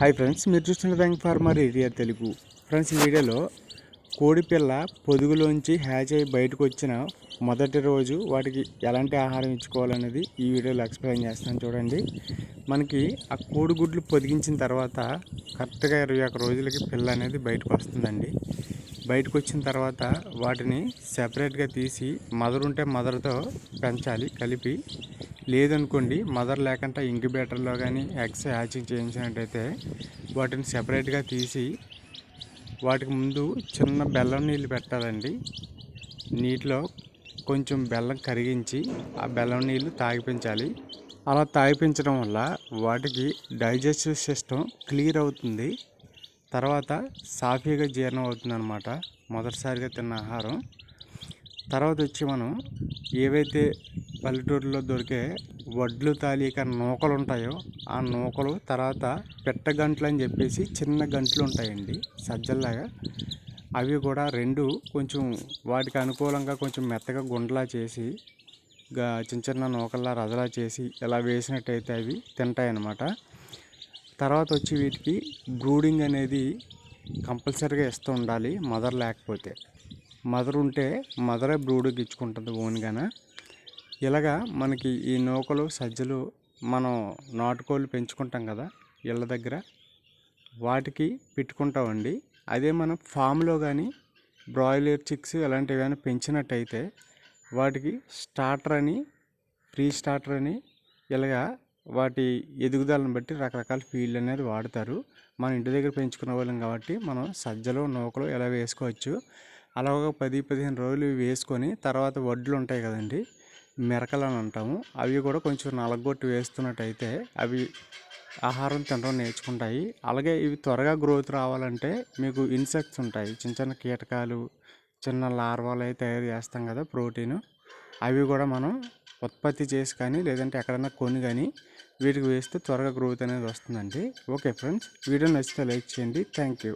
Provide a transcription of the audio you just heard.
Hi friends మీరు చూస్తున్న bank farmer area Telugu friends ఈ వీడియోలో కోడిపిల్ల పొదుగులోంచి హ్యాచ్ అయి బయటకు వచ్చిన మొదటి రోజు వాటికి ఎలాంటి ఆహారం ఇచ్చుకోవాలనేది ఈ వీడియోలో ఎక్స్ప్లెయిన్ చేస్తాను చూడండి. మనకి ఆ కోడిగుడ్లు పొదిగించిన తర్వాత కరెక్ట్గా ఇరవై ఒక్క రోజులకి పిల్ల అనేది బయటకు వస్తుందండి. బయటకు వచ్చిన తర్వాత వాటిని సెపరేట్గా తీసి మదర్ ఉంటే మదర్తో పెంచాలి కలిపి లేదనుకోండి మదర్ లేకుండా ఇంక్యుబేటర్లో కానీ ఎగ్స్ హ్యాచింగ్ చేయించినట్టయితే వాటిని సెపరేట్గా తీసి వాటికి ముందు చిన్న బెల్లం నీళ్ళు పెట్టాలండి. నీటిలో కొంచెం బెల్లం కరిగించి ఆ బెల్లం నీళ్ళు తాగిపించాలి. అలా తాగిపించడం వల్ల వాటికి డైజెస్టివ్ సిస్టమ్ క్లియర్ అవుతుంది. తర్వాత సాఫీగా జీర్ణం అవుతుంది అనమాట మొదటిసారిగా తిన్న ఆహారం. తర్వాత వచ్చి మనం ఏవైతే పల్లెటూరులో దొరికే వడ్లు తాలిక నూకలు ఉంటాయో ఆ నూకలు తర్వాత పెట్ట గంటలు అని చెప్పేసి చిన్న గంటలు ఉంటాయండి సజ్జల్లాగా. అవి కూడా రెండు కొంచెం వాటికి అనుకూలంగా కొంచెం మెత్తగా గుండలా చేసి గా చిన్న చిన్న నూకల్లా రజలా చేసి ఇలా వేసినట్టయితే అవి తింటాయి అన్నమాట తర్వాత వచ్చి వీటికి బ్రూడింగ్ అనేది కంపల్సరీగా ఇస్తూ ఉండాలి మదర్ లేకపోతే. మదర్ ఉంటే మదరే బ్రూడ్ ఇచ్చుకుంటుంది ఓన్గానే? ఇలాగా మనకి ఈ నూకలు సజ్జలు మనం నాటుకోళ్ళు పెంచుకుంటాం కదా ఇళ్ళ దగ్గర. వాటికి పెట్టుకుంటామండి. అదే మనం ఫామ్లో కానీ బ్రాయిలర్ చిక్స్ ఇలాంటివి కానీ పెంచినట్టయితే వాటికి స్టార్టర్ అని ప్రీ స్టార్టర్ అని ఇలాగా వాటి ఎదుగుదలను బట్టి రకరకాల ఫీల్డ్ అనేది వాడతారు. మన ఇంటి దగ్గర పెంచుకునే వాళ్ళం కాబట్టి మనం సజ్జలు నూకలు ఇలా వేసుకోవచ్చు. అలా ఒక పది పదిహేను రోజులు వేసుకొని తర్వాత వడ్లు ఉంటాయి కదండి మిరకలు అని అంటాము. అవి కూడా కొంచెం నలగొట్టి వేస్తున్నట్టయితే అవి ఆహారం తినడం నేర్చుకుంటాయి. అలాగే ఇవి త్వరగా గ్రోత్ రావాలంటే మీకు ఇన్సెక్ట్స్ ఉంటాయి. చిన్న చిన్న కీటకాలు చిన్న లార్వాలు అవి తయారు చేస్తాం కదా ప్రోటీన్ అవి కూడా మనం ఉత్పత్తి చేసి కానీ లేదంటే ఎక్కడైనా కొని కానీ వీటికి వేస్తే త్వరగా గ్రోత్ అనేది వస్తుందండి. ఓకే ఫ్రెండ్స్ వీడియో నచ్చితే లైక్ చేయండి. Thank you